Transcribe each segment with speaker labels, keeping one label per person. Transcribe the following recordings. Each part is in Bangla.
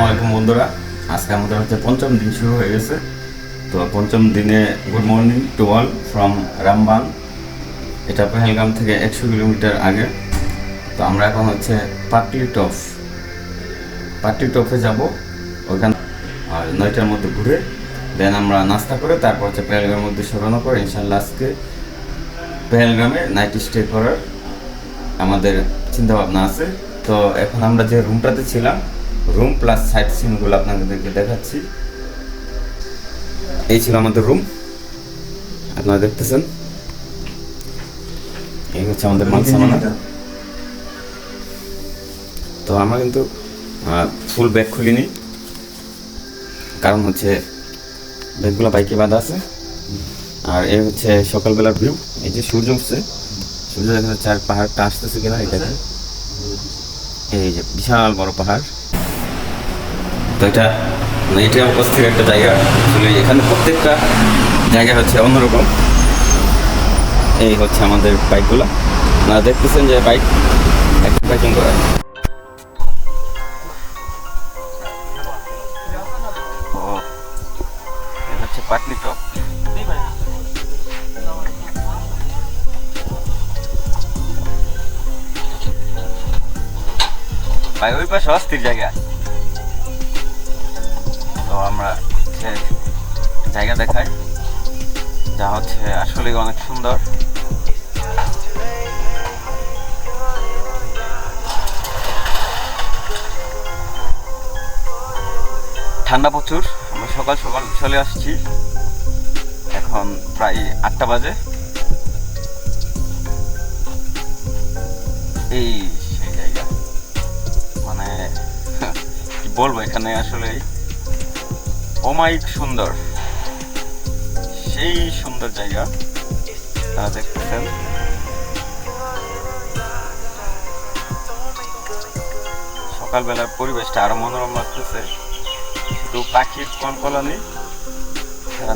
Speaker 1: আসসালামু আলাইকুম বন্ধুরা। আজকে আমাদের হচ্ছে পঞ্চম দিন শুরু হয়ে গেছে। তো পঞ্চম দিনে good morning to all from Ramban. এটা পেহেলগাম থেকে একশো কিলোমিটার আগে। তো আমরা এখন হচ্ছে পাটলি টপ। পাটলি টপে যাব। ওইখান আর নয়টার মধ্যে ঘুরে দেন আমরা নাস্তা করে, তারপর হচ্ছে পেহেলগামের মধ্যে সরানো করে ইনশাল্লাহ আজকে পেহেলগামে নাইট স্টে করার আমাদের চিন্তাভাবনা আছে। তো এখন আমরা যে রুমটাতে ছিলাম রুম প্লাস সাইট সিনগুলো আপনাদেরকে দেখাচ্ছি। এই ছিল আমাদের রুম আপনারা দেখতেছেন? এই হচ্ছে আমাদের তো আমরা কিন্তু ফুল ব্যাগ খুলিনি। কারণ হচ্ছে ব্যাগগুলো বাইকে বাঁধা আছে। আর এই হচ্ছে সকালবেলার ভিউ এই যে সূর্য উঠছে সূর্য দেখা যাচ্ছে আর পাহাড়টা আসতেছে কিনা এটা। এই যে বিশাল বড় পাহাড়। তো এটা মানে এটা অস্থির একটা জায়গা। আসলে এখানে প্রত্যেকটা জায়গা হচ্ছে অন্যরকম। এই হচ্ছে আমাদের বাইকগুলো। আপনারা দেখতেছেন যে বাইক একটা বাইকিং করা। হচ্ছে পাটনি টপ। ভাই, ওই পাশে অস্থির জায়গা। আমরা জায়গা দেখাই, যা হচ্ছে আসলে অনেক সুন্দর। ঠান্ডা প্রচুর, আমরা সকাল সকাল চলে আসছি। এখন প্রায় আটটা বাজে। এই সেই জায়গা। মানে কি বলব, এখানে আসলে অমায়িক সুন্দর। সেই সুন্দর জায়গা তারা দেখতেছেন। সকালবেলার পরিবেশটা আরও মনোরম লাগতেছে। শুধু পাখির কলকলানি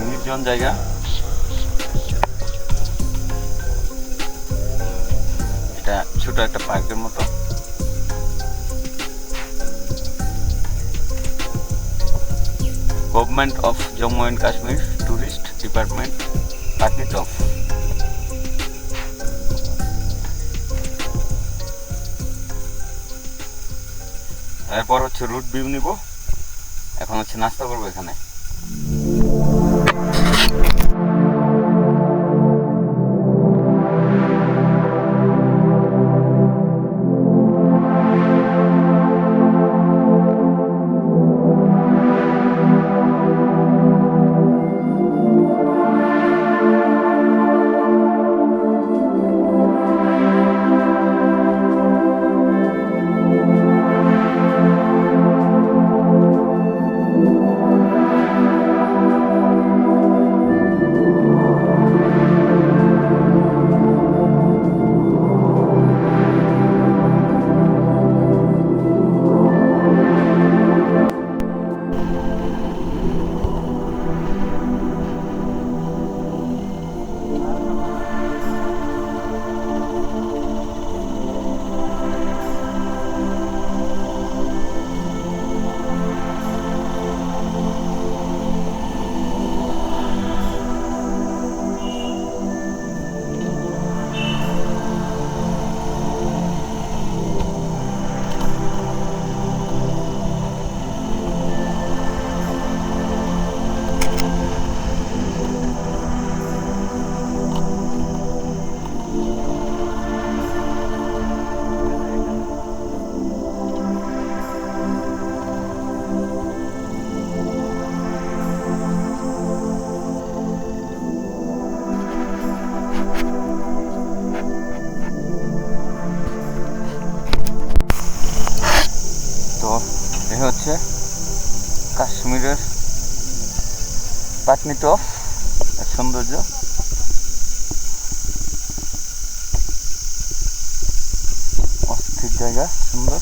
Speaker 1: নির্জন জায়গা। এটা ছোট একটা পার্কের মতো। Government of Jammu and Kashmir tourist department Patnitop এরপর হচ্ছে রুট ভিউ নিব। এখন হচ্ছে নাস্তা করব এখানে। হচ্ছে কাশ্মীরের পাটনি টপ এর সৌন্দর্য। অস্থির জায়গা সুন্দর।